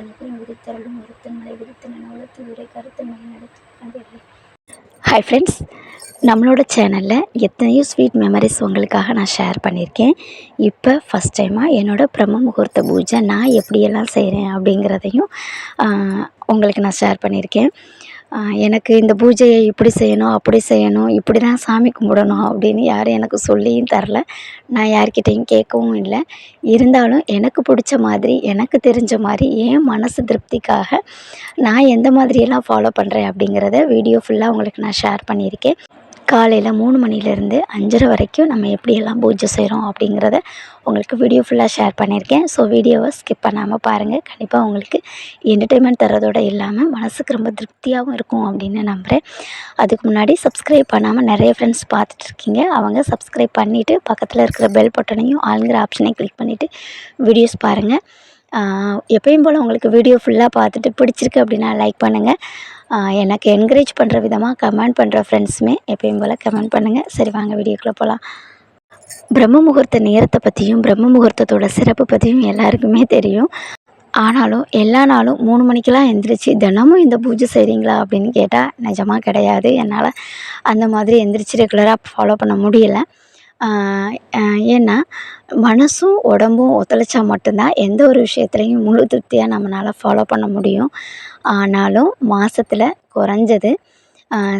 அனைத்தையும் விரித்தருளும் ஒருத்தன் மலை விரித்து உரை கருத்து மலை நடத்தி கண்டில்லை ஹாய் ஃப்ரெண்ட்ஸ் நம்மளோட சேனலில் எத்தனையோ ஸ்வீட் மெமரிஸ் உங்களுக்காக நான் ஷேர் பண்ணியிருக்கேன். இப்போ ஃபஸ்ட் டைமாக என்னோடய பிரம்ம முகூர்த்த பூஜை நான் எப்படியெல்லாம் செய்கிறேன் அப்படிங்கிறதையும் உங்களுக்கு நான் ஷேர் பண்ணியிருக்கேன். எனக்கு இந்த பூஜையை இப்படி செய்யணும் அப்படி செய்யணும் இப்படி தான் சாமி கும்பிடணும் அப்படின்னு யாரும் எனக்கு சொல்லியும் தரல. நான் யார்கிட்டையும் கேட்கவும் இல்லை. இருந்தாலும் எனக்கு பிடிச்ச மாதிரி எனக்கு தெரிஞ்ச மாதிரி என் மனசு திருப்திக்காக நான் எந்த மாதிரியெல்லாம் ஃபாலோ பண்ணுறேன் அப்படிங்கிறத வீடியோ ஃபுல்லாக உங்களுக்கு நான் ஷேர் பண்ணியிருக்கேன். காலையில் மூணு மணிலேருந்து அஞ்சரை வரைக்கும் நம்ம எப்படியெல்லாம் பூஜை செய்கிறோம் அப்படிங்கிறத உங்களுக்கு வீடியோ ஃபுல்லாக ஷேர் பண்ணியிருக்கேன். ஸோ வீடியோவை ஸ்கிப் பண்ணாமல் பாருங்கள் கண்டிப்பாக உங்களுக்கு என்டர்டெயின்மெண்ட் தரதோடு இல்லாமல் மனசுக்கு ரொம்ப திருப்தியாகவும் இருக்கும் அப்படின்னு நம்புகிறேன் அதுக்கு முன்னாடி சப்ஸ்கிரைப் பண்ணாமல் நிறைய ஃப்ரெண்ட்ஸ் பார்த்துட்டு இருக்கீங்க. அவங்க சப்ஸ்கிரைப் பண்ணிவிட்டு பக்கத்தில் இருக்கிற பெல் பட்டனையும் ஆளுங்கிற ஆப்ஷனையும் கிளிக் பண்ணிவிட்டு வீடியோஸ் பாருங்கள் எப்பயும் போல் உங்களுக்கு வீடியோ ஃபுல்லாக பார்த்துட்டு பிடிச்சிருக்கு அப்படின்னா லைக் பண்ணுங்கள் எனக்கு என்கரேஜ் பண்ணுற விதமாக கமெண்ட் பண்ணுற ஃப்ரெண்ட்ஸுமே எப்பயும் போல் கமெண்ட் பண்ணுங்கள் சரி வாங்க வீடியோக்குள்ளே போகலாம் பிரம்ம முகூர்த்த நேரத்தை பற்றியும் பிரம்ம முகூர்த்தத்தோட சிறப்பு பற்றியும் எல்லாருக்குமே தெரியும். ஆனாலும் எல்லா நாளும் மூணு மணிக்கெலாம் எந்திரிச்சு தினமும் இந்த பூஜை செய்கிறீங்களா அப்படின்னு கேட்டால் நிஜமாக கிடையாது. என்னால் அந்த மாதிரி எந்திரிச்சு ரெகுலராக ஃபாலோ பண்ண முடியலை. ஏன்னா மனசும் உடம்பும் ஒத்துழைச்சா மட்டும்தான் எந்த ஒரு விஷயத்துலையும் முழு திருப்தியாக நம்மளால் ஃபாலோ பண்ண முடியும். ஆனாலும் மாதத்தில் குறைஞ்சது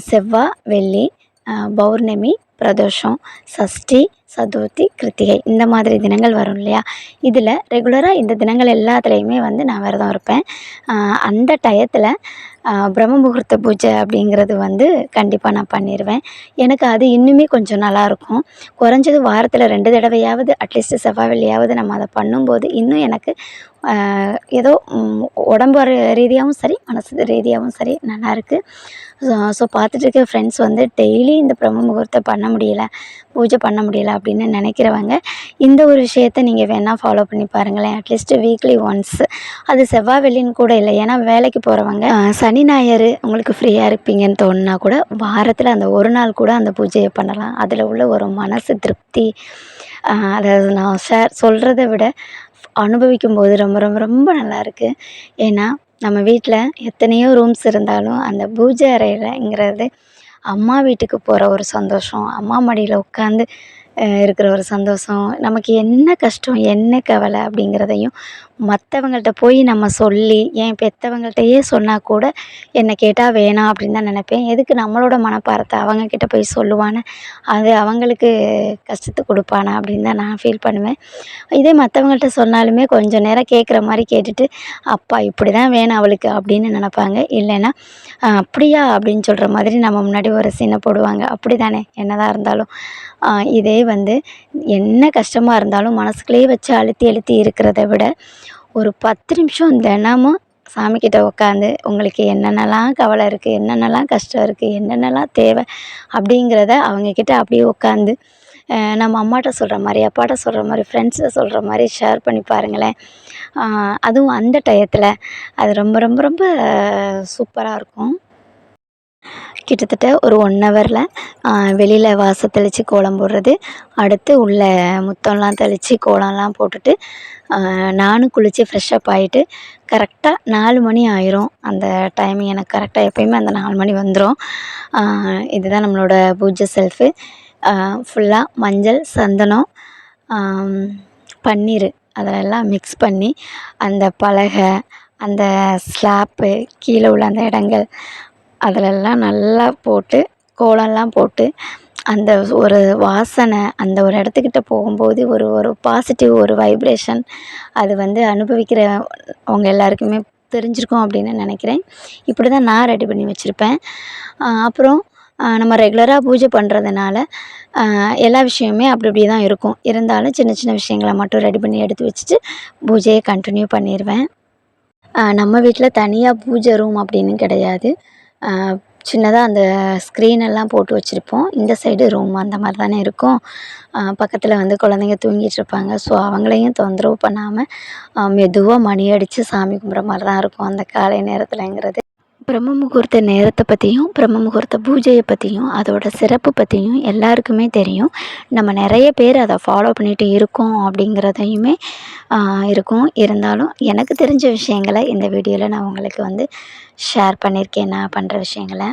செவ்வாய் வெள்ளி பௌர்ணமி பிரதோஷம் சஷ்டி சதுர்த்தி கிருத்திகை இந்த மாதிரி தினங்கள் வரும் இல்லையா? இதில் ரெகுலராக இந்த தினங்கள் எல்லாத்துலேயுமே வந்து நான் விரதம் இருப்பேன். அந்த டயத்தில் பிரம்ம முகூர்த்த பூஜை அப்படிங்கிறது வந்து கண்டிப்பாக நான் பண்ணிடுவேன் எனக்கு அது இன்னுமே கொஞ்சம் நல்லாயிருக்கும் குறைஞ்சது வாரத்தில் ரெண்டு தடவையாவது அட்லீஸ்ட் செவ்வாய் வெள்ளியாவது நம்ம அதை பண்ணும்போது இன்னும் எனக்கு ஏதோ உடம்பு ரீதியாகவும் சரி மனசு ரீதியாகவும் சரி நல்லாயிருக்கு ஸோ பார்த்துட்டு இருக்க ஃப்ரெண்ட்ஸ் வந்து டெய்லி இந்த பிரம்ம முகூர்த்தம் பண்ண முடியல பூஜை பண்ண முடியல அப்படின்னு நினைக்கிறவங்க இந்த ஒரு விஷயத்த நீங்கள் வேணால் ஃபாலோ பண்ணி பாருங்களேன். அட்லீஸ்ட் வீக்லி ஒன்ஸ் அது செவ்வாய் வெள்ளின்னு கூட இல்லை. ஏன்னா வேலைக்கு போகிறவங்க சனி ஞாயிறு உங்களுக்கு ஃப்ரீயாக இருப்பீங்கன்னு தோணுனா கூட வாரத்தில் அந்த ஒரு நாள் கூட அந்த பூஜையை பண்ணலாம். அதில் உள்ள ஒரு மனசு திருப்தி அதாவது நான் ஷேர் சொல்கிறத விட அனுபவிக்கும் போது ரொம்ப ரொம்ப ரொம்ப நல்லா இருக்கு. ஏன்னா நம்ம வீட்டில் எத்தனையோ ரூம்ஸ் இருந்தாலும் அந்த பூஜை அறையிலங்கிறது அம்மா வீட்டுக்கு போகிற ஒரு சந்தோஷம் அம்மா மடியில் உட்காந்து இருக்கிற ஒரு சந்தோஷம். நமக்கு என்ன கஷ்டம் என்ன கவலை அப்படிங்கிறதையும் மற்றவங்கள்ட்ட போய் நம்ம சொல்லி என் பெற்றவங்கள்ட்டையே சொன்னால் கூட என்னை கேட்டால் வேணாம் அப்படின்னு தான் நினைப்பேன். எதுக்கு நம்மளோட மனப்பாரத்தை அவங்கக்கிட்ட போய் சொல்லுவானே அது அவங்களுக்கு கஷ்டத்தை கொடுப்பானா அப்படின்னு தான் நான் ஃபீல் பண்ணுவேன். இதே மற்றவங்கள்ட்ட சொன்னாலுமே கொஞ்சம் நேரம் கேட்குற மாதிரி கேட்டுட்டு அப்பா இப்படி தான் வேணும் அவளுக்கு அப்படின்னு நினப்பாங்க. இல்லைன்னா அப்படியா? அப்படின்னு சொல்கிற மாதிரி நம்ம முன்னாடி ஒரு சீனை போடுவாங்க. அப்படி தானே என்னதான் இருந்தாலும். இதே வந்து என்ன கஷ்டமாக இருந்தாலும் மனசுக்குள்ளேயே வச்சு அழுத்தி அழுத்தி இருக்கிறத விட ஒரு பத்து நிமிஷம் தினமும் சாமிக்கிட்ட உட்காந்து உங்களுக்கு என்னென்னலாம் கவலை இருக்குது என்னென்னலாம் கஷ்டம் இருக்குது என்னென்னலாம் தேவை? அப்படிங்கிறத அவங்கக்கிட்ட அப்படியே உட்காந்து நம்ம அம்மாட்ட சொல்கிற மாதிரி அப்பாட்ட சொல்கிற மாதிரி ஃப்ரெண்ட்ஸில் சொல்கிற மாதிரி ஷேர் பண்ணி பாருங்களேன். அதுவும் அந்த டயத்தில் அது ரொம்ப ரொம்ப ரொம்ப சூப்பராக இருக்கும். கிட்டத்தட்ட ஒரு ஒன் ஹவரில் வெளியில் வாசல் தெளித்து கோலம் போடுறது. அடுத்து உள்ள முத்தம்லாம் தெளித்து கோலம்லாம் போட்டுட்டு நானும் குளித்து ஃப்ரெஷ்ஷப் ஆகிட்டு கரெக்டாக நாலு மணி ஆயிரும். அந்த டைமிங் எனக்கு கரெக்டாக எப்பயுமே அந்த நாலு மணி வந்துடும் இதுதான் நம்மளோட பூஜை செல்ஃபு ஃபுல்லாக மஞ்சள் சந்தனம் பன்னீர் அதெல்லாம் மிக்ஸ் பண்ணி அந்த பலகை அந்த ஸ்லாப்பு கீழே உள்ள அந்த இடங்கள் அதிலெல்லாம் நல்லா போட்டு கோலம்லாம் போட்டு அந்த ஒரு வாசனை அந்த ஒரு இடத்துக்கிட்ட போகும்போது ஒரு ஒரு பாசிட்டிவ் ஒரு வைப்ரேஷன் அது வந்து அனுபவிக்கிற அவங்க எல்லாருக்குமே தெரிஞ்சிருக்கும் அப்படின்னு நினைக்கிறேன். இப்படி தான் நான் ரெடி பண்ணி வச்சுருப்பேன். அப்புறம் நம்ம ரெகுலராக பூஜை பண்ணுறதுனால எல்லா விஷயமுமே அப்படி இப்படி தான் இருக்கும். இருந்தாலும் சின்ன சின்ன விஷயங்களை மட்டும் ரெடி பண்ணி எடுத்து வச்சுட்டு பூஜையை கண்டினியூ பண்ணிடுவேன் நம்ம வீட்டில் தனியாக பூஜை ரூம் அப்படின்னு கிடையாது. சின்னதாக அந்த ஸ்க்ரீன் எல்லாம் போட்டு வச்சுருப்போம். இந்த சைடு ரூம் அந்த மாதிரி தானே இருக்கும். பக்கத்தில் வந்து குழந்தைங்க தூங்கிட்டு இருப்பாங்க. ஸோ அவங்களையும் தொந்தரவு பண்ணாமல் மெதுவாக மணி அடித்து சாமி கும்பிட்ற மாதிரி தான் இருக்கும் அந்த காலை நேரத்திலங்கிறது. பிரம்ம முகூர்த்த நேரத்தை பற்றியும் பிரம்ம முகூர்த்த பூஜையை பற்றியும் அதோட சிறப்பு பற்றியும் எல்லாருக்குமே தெரியும். நம்ம நிறைய பேர் அதை ஃபாலோ பண்ணிட்டு இருக்கோம் அப்படிங்கிறதையுமே இருக்கும். இருந்தாலும் எனக்கு தெரிஞ்ச விஷயங்களை இந்த வீடியோவில் நான் உங்களுக்கு வந்து ஷேர் பண்ணியிருக்கேன் நான் பண்ணுற விஷயங்களை.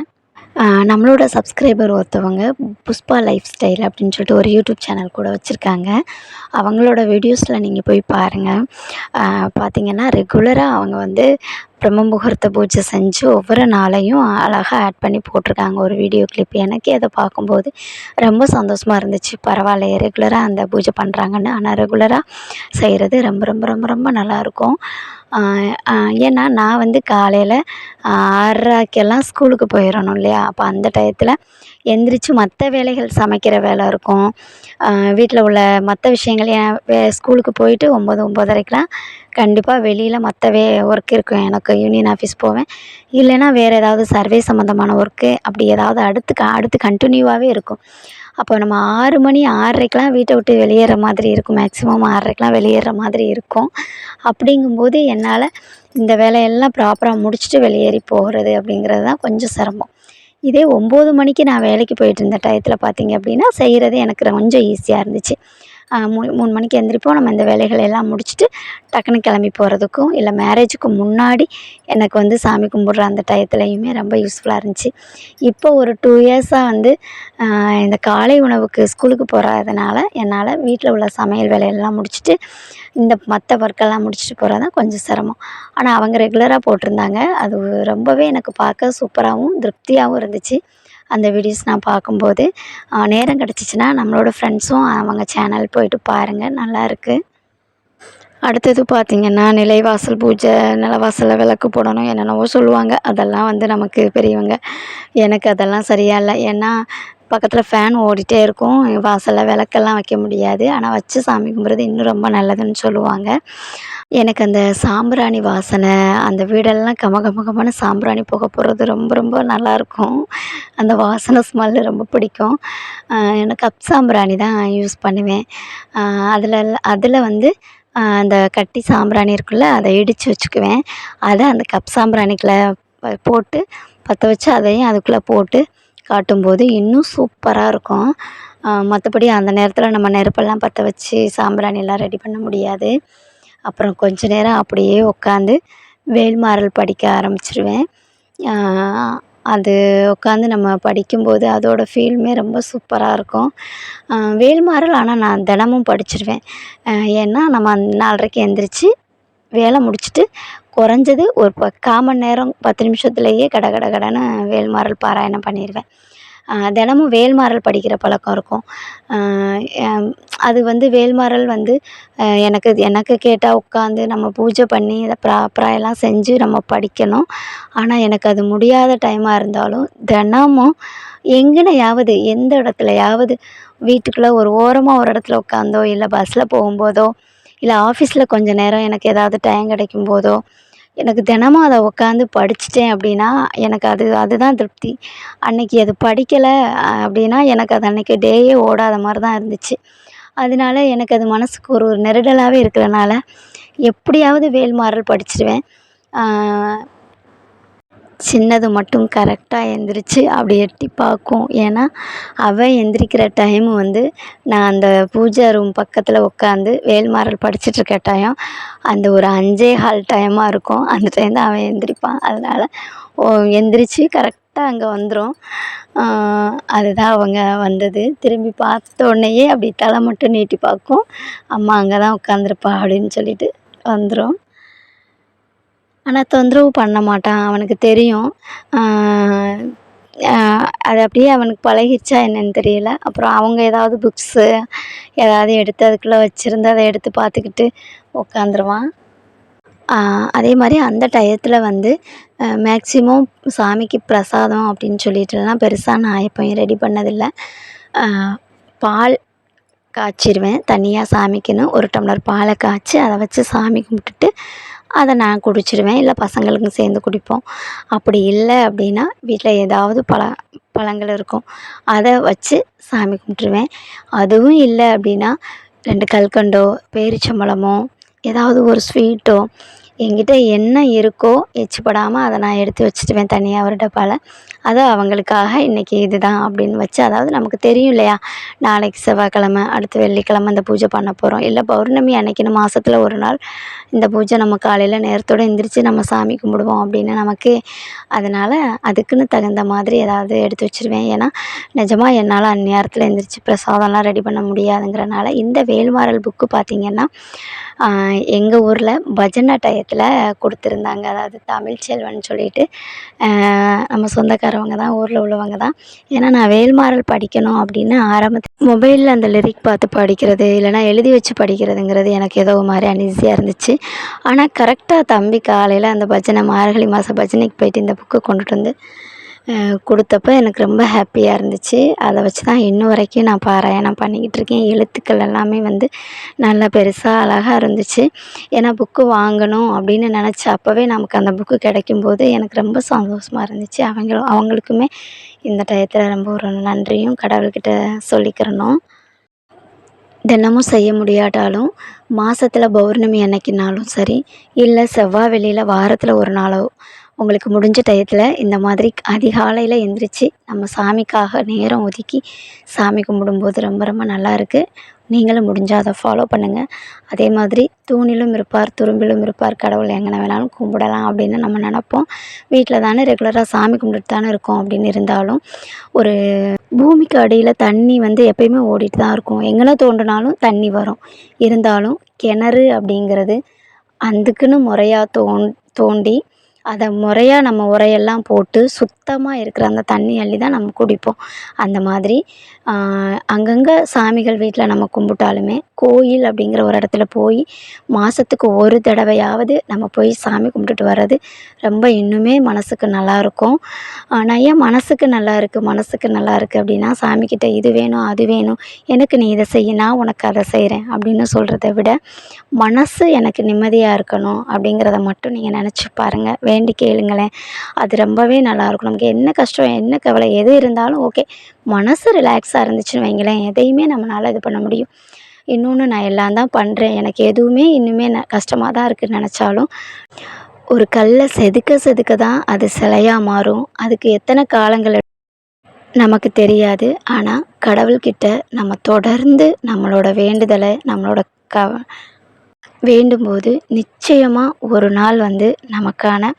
நம்மளோட சப்ஸ்கிரைபர் ஒருத்தவங்க புஷ்பா லைஃப் ஸ்டைல் அப்படின்னு சொல்லிட்டு ஒரு யூடியூப் சேனல் கூட வச்சுருக்காங்க. அவங்களோட வீடியோஸில் நீங்கள் போய் பாருங்கள் பார்த்தீங்கன்னா ரெகுலராக அவங்க வந்து பிரம்ம முகூர்த்த பூஜை செஞ்சு ஒவ்வொரு நாளையும் அழகாக ஆட் பண்ணி போட்டிருக்காங்க. ஒரு வீடியோ கிளிப் எனக்கே அதை பார்க்கும்போது ரொம்ப சந்தோஷமாக இருந்துச்சு. பரவாயில்லையே ரெகுலராக அந்த பூஜை பண்ணுறாங்கன்னு ஆனால் ரெகுலராக செய்கிறது ரொம்ப ரொம்ப ரொம்ப ரொம்ப நல்லாயிருக்கும் ஏன்னா நான் வந்து காலையில் ஆறரைக்கெல்லாம் ஸ்கூலுக்கு போயிடணும் இல்லையா? அப்போ அந்த டயத்தில் எந்திரிச்சு மற்ற வேலைகள் சமைக்கிற வேலை இருக்கும். வீட்டில் உள்ள மற்ற விஷயங்கள் ஏன் வே ஸ்கூலுக்கு போயிட்டு ஒம்பது ஒம்பதரைக்கெலாம் கண்டிப்பாக வெளியில் மற்ற வே ஒர்க் இருக்கும். எனக்கு யூனியன் ஆஃபீஸ் போவேன். இல்லைன்னா வேறு ஏதாவது சர்வே சம்மந்தமான ஒர்க்கு அப்படி ஏதாவது அடுத்து க அடுத்து கண்டினியூவாகவே இருக்கும். அப்போ நம்ம ஆறு மணி ஆறரைக்கெலாம் வீட்டை விட்டு வெளியேற மாதிரி இருக்கும். மேக்ஸிமம் ஆறரைக்கெலாம் வெளியேற மாதிரி இருக்கும். அப்படிங்கும்போது என்னால் இந்த வேலையெல்லாம் ப்ராப்பராக முடிச்சுட்டு வெளியேறி போகிறது அப்படிங்கிறது தான் கொஞ்சம் சிரமம். இதே ஒம்பது மணிக்கு நான் வேலைக்கு போயிட்டு இருந்த டயத்தில் பார்த்தீங்க அப்படின்னா செய்கிறது எனக்கு கொஞ்சம் ஈஸியாக இருந்துச்சு. மூ மூணு மணிக்கு எந்திரிப்போம். நம்ம இந்த வேலைகளை எல்லாம் முடிச்சுட்டு டக்குன்னு கிளம்பி போகிறதுக்கும் இல்லை மேரேஜுக்கு முன்னாடி எனக்கு வந்து சாமி கும்பிட்ற அந்த டயத்துலையுமே ரொம்ப யூஸ்ஃபுல்லாக இருந்துச்சு. இப்போ ஒரு டூ இயர்ஸாக வந்து இந்த காலை உணவுக்கு ஸ்கூலுக்கு போகிறதுனால என்னால் வீட்டில் உள்ள சமையல் வேலையெல்லாம் முடிச்சுட்டு இந்த மற்ற ஒர்க்கெல்லாம் முடிச்சுட்டு போகிறது தான் கொஞ்சம் சிரமம். ஆனால் அவங்க ரெகுலராக போட்டிருந்தாங்க. அது ரொம்பவே எனக்கு பார்க்க சூப்பராகவும் திருப்தியாகவும் இருந்துச்சு. அந்த வீடியோஸ் நான் பார்க்கும்போது நேரம் கிடச்சிச்சின்னா நம்மளோட ஃப்ரெண்ட்ஸும் அவங்க சேனல் போயிட்டு பாருங்கள் நல்லாயிருக்கு அடுத்தது பார்த்திங்கன்னா நிலைவாசல் பூஜை நிலவாசலில் விளக்கு போடணும் என்னென்னவோ சொல்லுவாங்க. அதெல்லாம் வந்து நமக்கு பெரியவங்க எனக்கு அதெல்லாம் சரியாக இல்லை. ஏன்னா பக்கத்தில் ஃபேன் ஓடிட்டே இருக்கும். வாசலில் விளக்கெல்லாம் வைக்க முடியாது. ஆனால் வச்சு சாமி கும்பிட்றது இன்னும் ரொம்ப நல்லதுன்னு சொல்லுவாங்க. எனக்கு அந்த சாம்பிராணி வாசனை அந்த வீடெல்லாம் கம கம கமன்னு சாம்பிராணி புகை போடுறது ரொம்ப ரொம்ப நல்லாயிருக்கும். அந்த வாசனை ஸ்மெல்லு ரொம்ப பிடிக்கும். எனக்கு கப் சாம்பிராணி தான் யூஸ் பண்ணுவேன். அதில் அதில் வந்து அந்த கட்டி சாம்பிராணி இருக்குல்ல அதை இடித்து வச்சுக்குவேன். அதை அந்த கப் சாம்பிராணிக்குள்ளே ப- போட்டு பற்ற வச்சு அதையும் அதுக்குள்ளே போட்டு காட்டும்போது இன்னும் சூப்பராக இருக்கும். மற்றபடி அந்த நேரத்தில் நம்ம நெருப்பெல்லாம் பற்ற வச்சு சாம்பிராணிலாம் ரெடி பண்ண முடியாது. அப்புறம் கொஞ்ச நேரம் அப்படியே உட்காந்து வேல்மாறல் படிக்க ஆரம்பிச்சிருவேன். அது உட்காந்து நம்ம படிக்கும்போது அதோடய ஃபீலுமே ரொம்ப சூப்பராக இருக்கும். வேல்மாறல் ஆனால் நான் தினமும் படிச்சிருவேன். ஏன்னா நம்ம நாலரைக்கு எந்திரிச்சு வேலை முடிச்சுட்டு குறைஞ்சது ஒரு ப காமன் மணி நேரம் பத்து நிமிஷத்துலேயே கட கட கடன்னு வேல்மாறல் பாராயணம் பண்ணிடுவேன் தினமும் வேல்மாறல் படிக்கிற பழக்கம் இருக்கும். அது வந்து வேல்மாறல் வந்து எனக்கு எனக்கு கேட்டால் உட்காந்து நம்ம பூஜை பண்ணி அதை ப்ரா ப்ராயெல்லாம் செஞ்சு நம்ம படிக்கணும். ஆனால் எனக்கு அது முடியாத டைமாக இருந்தாலும் தினமும் எங்கனையாவது எந்த இடத்துலையாவது வீட்டுக்குள்ளே ஒரு ஓரமாக ஒரு இடத்துல உட்காந்தோ இல்லை பஸ்ஸில் போகும்போதோ இல்லை ஆஃபீஸில் கொஞ்ச நேரம் எனக்கு ஏதாவது டைம் கிடைக்கும் போதோ எனக்கு தினமும் அதை உட்காந்து படிச்சிட்டேன் அப்படின்னா எனக்கு அது அதுதான் திருப்தி. அன்னைக்கு அது படிக்கலை அப்படின்னா எனக்கு அது அன்றைக்கி டேயே ஓடாத மாதிரி தான் இருந்துச்சு. அதனால எனக்கு அது மனசுக்கு ஒரு ஒரு நெருடலாகவே இருக்கிறனால எப்படியாவது வேல்மாறல் படிச்சிடுவேன் சின்னது மட்டும் கரெக்டாக எந்திரிச்சு அப்படி எட்டி பார்க்கும். ஏன்னா அவள் எந்திரிக்கிற டைம் வந்து நான் அந்த பூஜை ரூம் பக்கத்தில் உட்காந்து வேல்மாறல் படிச்சுட்டு இருக்க டைம் அந்த ஒரு அஞ்சே கால் டைமாக இருக்கும். அந்த டைம் தான் அவன் எந்திரிப்பான். அதனால் ஓ எந்திரிச்சு கரெக்டாக அங்கே வந்துடும் அதுதான் அவங்க வந்தது. திரும்பி பார்த்த உடனேயே அப்படி தலை மட்டும் நீட்டி பார்க்கும். அம்மா அங்கே தான் உட்காந்துருப்பா அப்படின்னு சொல்லிட்டு வந்துடும் ஆனால் தொந்தரவு பண்ண மாட்டான் அவனுக்கு தெரியும். அது அப்படியே அவனுக்கு பழகிச்சா என்னன்னு தெரியல. அப்புறம் அவங்க ஏதாவது புக்ஸு ஏதாவது எடுத்து அதுக்குள்ளே வச்சுருந்து அதை எடுத்து பார்த்துக்கிட்டு உட்காந்துருவான் அதே மாதிரி அந்த டயத்தில் வந்து மேக்ஸிமம் சாமிக்கு பிரசாதம் அப்படின்னு சொல்லிட்டுலாம் பெருசாக நான் எப்போயும் ரெடி பண்ணதில்லை. பால் காய்ச்சிருவேன். தனியாக சாமிக்குன்னு ஒரு டம்ளர் பாலை காய்ச்சி அதை வச்சு சாமி கும்பிட்டுட்டு அதை நான் குடிச்சிடுவேன் இல்லை பசங்களுக்கும் சேர்ந்து குடிப்போம். அப்படி இல்லை அப்படின்னா வீட்டில் ஏதாவது பழ பழங்கள் இருக்கும். அதை வச்சு சாமி கும்பிட்ருவேன் அதுவும் இல்லை அப்படின்னா ரெண்டு கல்கண்டோ பேரிச்சம்பழமோ ஏதாவது ஒரு ஸ்வீட்டோ என்கிட்ட என்ன இருக்கோ எச்சுப்படாமல் அதை நான் எடுத்து வச்சுட்டுவேன் தனியாக ஒரு டப்பாவில் அது அவங்களுக்காக இன்றைக்கி இதுதான் அப்படின்னு வச்சு அதாவது நமக்கு தெரியும் இல்லையா? நாளைக்கு செவ்வாய்க்கிழம அடுத்து வெள்ளிக்கிழம இந்த பூஜை பண்ண போகிறோம் இல்லை பௌர்ணமி அன்னைக்குன்னு மாதத்துல ஒரு நாள் இந்த பூஜை நம்ம காலையில் நேரத்தோடு எந்திரிச்சு நம்ம சாமி கும்பிடுவோம் அப்படின்னு நமக்கு அதனால் அதுக்குன்னு தகுந்த மாதிரி ஏதாவது எடுத்து வச்சுருவேன். ஏன்னா நிஜமாக என்னால் அந்நேரத்தில் எந்திரிச்சு பிரசாதம்லாம் ரெடி பண்ண முடியாதுங்கிறனால இந்த வேல்மாறல் புக்கு பார்த்திங்கன்னா எங்கள் ஊரில் பஜனை டயத்தில் கொடுத்துருந்தாங்க. அதாவது தமிழ் செல்வன் சொல்லிட்டு நம்ம சொந்தக்காரவங்க தான் ஊரில் உள்ளவங்க தான். ஏன்னா நான் வேல்மாறல் படிக்கணும் அப்படின்னு ஆரம்பத்தில் மொபைலில் அந்த லிரிக் பார்த்து படிக்கிறது இல்லைனா எழுதி வச்சு படிக்கிறதுங்கிறது எனக்கு ஏதோ மாதிரி அன்ஈஸியாக இருந்துச்சு. ஆனால் கரெக்டாக தம்பி காலையில் அந்த பஜனை மார்கழி மாத பஜனைக்கு போயிட்டு இந்த புக்கு கொண்டுட்டு வந்து கொடுத்தப்ப எனக்கு ரொம்ப ஹாப்பியாக இருந்துச்சு. அதை வச்சு தான் இன்ன வரைக்கும் நான் பாராயணம் பண்ணிக்கிட்டு இருக்கேன். எழுத்துக்கள் எல்லாமே வந்து நல்லா பெருசாக அழகாக இருந்துச்சு. ஏன்னா புக்கு வாங்கணும் அப்படின்னு நினச்ச அப்போவே நமக்கு அந்த புக்கு கிடைக்கும்போது எனக்கு ரொம்ப சந்தோஷமாக இருந்துச்சு. அவங்களும் அவங்களுக்குமே இந்த டயத்தில் ரொம்ப ஒரு நன்றியும் கடவுள்கிட்ட சொல்லிக்கிறணும். தினமும் செய்ய முடியாட்டாலும் மாதத்துல பௌர்ணமி அன்னைக்குனாலும் சரி இல்லை செவ்வாய் வெளியில் வாரத்தில் ஒரு நாளோ உங்களுக்கு முடிஞ்ச டயத்தில் இந்த மாதிரி அதிகாலையில் எந்திரிச்சு நம்ம சாமிக்காக நேரம் ஒதுக்கி சாமி கும்பிடும்போது ரொம்ப ரொம்ப நல்லா இருக்குது நீங்களும் முடிஞ்சால் அதை ஃபாலோ பண்ணுங்கள் அதே மாதிரி தூணிலும் இருப்பார் துரும்பிலும் இருப்பார் கடவுள் எங்கே வேணாலும் கும்பிடலாம் அப்படின்னு நம்ம நினப்போம். வீட்டில் தானே ரெகுலராக சாமி கும்பிட்டுட்டு தானே இருக்கோம் அப்படின்னு இருந்தாலும் ஒரு பூமிக்கு அடியில் தண்ணி வந்து எப்பயுமே ஓடிட்டு தான் இருக்கும். எங்கன தோண்டினாலும் தண்ணி வரும். இருந்தாலும் கிணறு அப்படிங்கிறது அதுக்குன்னு முறையாக தோன் தோண்டி அதை முறையாக நம்ம உரையெல்லாம் போட்டு சுத்தமாக இருக்கிற அந்த தண்ணி அள்ளி தான் நம்ம குடிப்போம். அந்த மாதிரி அங்கங்கே சாமிகள் வீட்டில் நம்ம கும்பிட்டாலுமே கோயில் அப்படிங்கிற ஒரு இடத்துல போய் மாதத்துக்கு ஒரு தடவையாவது நம்ம போய் சாமி கும்பிட்டுட்டு வர்றது ரொம்ப இன்னுமே மனசுக்கு நல்லாயிருக்கும் நான் ஏன் மனசுக்கு நல்லா இருக்குது மனசுக்கு நல்லா இருக்குது அப்படின்னா சாமிக்கிட்ட இது வேணும் அது வேணும் எனக்கு நீ இதை செய்ய நான் உனக்கு அதை செய்கிறேன் அப்படின்னு சொல்கிறத விட மனது எனக்கு நிம்மதியாக இருக்கணும் அப்படிங்கிறத மட்டும் நீங்கள் நினச்சி பாருங்கள் வேண்டி கேளுங்களேன். அது ரொம்பவே நல்லாயிருக்கும் நமக்கு என்ன கஷ்டம் என்ன கவலை எது இருந்தாலும் ஓகே மனசு ரிலாக்ஸாக இருந்துச்சுன்னு வைங்களேன். எதையுமே நம்மளால் இது பண்ண முடியும். இன்னொன்று நான் எல்லாம் தான் பண்ணுறேன் எனக்கு எதுவுமே இன்னுமே ந கஷ்டமாக தான் இருக்குதுன்னு நினச்சாலும் ஒரு கல்லை செதுக்க செதுக்க தான் அது சிலையாக மாறும். அதுக்கு எத்தனை காலங்கள் நமக்கு தெரியாது. ஆனால் கடவுள்கிட்ட நம்ம தொடர்ந்து நம்மளோட வேண்டுதலை நம்மளோட க வேண்டும்போது நிச்சயமாக ஒரு நாள் வந்து நமக்கான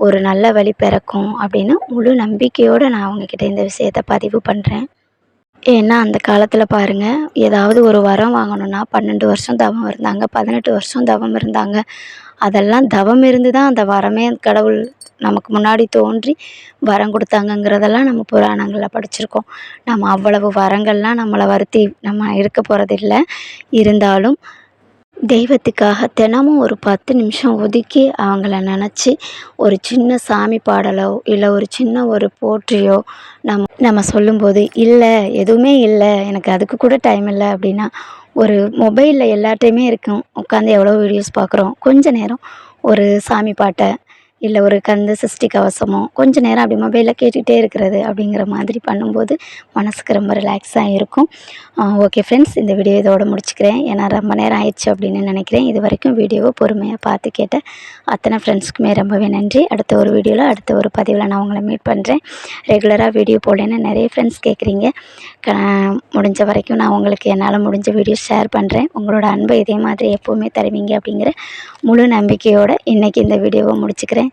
ஒரு நல்ல வழி பிறக்கும் அப்படின்னு முழு நம்பிக்கையோடு நான் அவங்கக்கிட்ட இந்த விஷயத்த பதிவு பண்ணுறேன் ஏன்னா அந்த காலத்தில் பாருங்கள் ஏதாவது ஒரு வரம் வாங்கணுன்னா பன்னெண்டு வருஷம் தவம் இருந்தாங்க பதினெட்டு வருஷம் தவம் இருந்தாங்க. அதெல்லாம் தவம் இருந்து தான் அந்த வரமே கடவுள் நமக்கு முன்னாடி தோன்றி வரம் கொடுத்தாங்கங்கிறதெல்லாம் நம்ம புராணங்களில் படிச்சிருக்கோம். நம்ம அவ்வளவு வரங்கள்லாம் நம்மளை வருத்தி நம்ம இருக்க போகிறதில்ல இருந்தாலும் தெய்வத்துக்காக தினமும் ஒரு பத்து நிமிஷம் ஒதுக்கி அவங்கள நினச்சி ஒரு சின்ன சாமி பாடலோ இல்லை ஒரு சின்ன ஒரு போற்றியோ நம் நம்ம சொல்லும்போது இல்லை எதுவுமே இல்லை எனக்கு அதுக்கு கூட டைம் இல்லை அப்படின்னா ஒரு மொபைலில் எல்லாட்டையுமே இருக்கும் உட்காந்து எவ்வளோ வீடியோஸ் பார்க்குறோம் கொஞ்ச நேரம் ஒரு சாமி பாட்டை இல்லை ஒரு கந்த சஷ்டி கவசமோ கொஞ்சம் நேரம் அப்படி மொபைலில் கேட்டுகிட்டே இருக்கிறது அப்படிங்கிற மாதிரி பண்ணும்போது மனசுக்கு ரொம்ப ரிலாக்ஸாக இருக்கும். ஓகே ஃப்ரெண்ட்ஸ் இந்த வீடியோ இதோட முடிச்சுக்கிறேன். ஏன்னா ரொம்ப நேரம் ஆயிடுச்சு அப்படின்னு நினைக்கிறேன். இது வரைக்கும் வீடியோவை பொறுமையாக பார்த்து கேட்ட அத்தனை ஃப்ரெண்ட்ஸ்க்குமே ரொம்பவே நன்றி. அடுத்த ஒரு வீடியோவில் அடுத்த ஒரு பதிவில் நான் உங்களை மீட் பண்ணுறேன் ரெகுலராக வீடியோ போடலன்னு நிறைய ஃப்ரெண்ட்ஸ் கேட்குறீங்க க முடிஞ்ச வரைக்கும் நான் உங்களுக்கு என்னால் முடிஞ்ச வீடியோ ஷேர் பண்ணுறேன் உங்களோட அன்பை இதே மாதிரி எப்போவுமே தருவீங்க அப்படிங்கிற முழு நம்பிக்கையோடு இன்றைக்கி இந்த வீடியோவை முடிச்சுக்கிறேன்.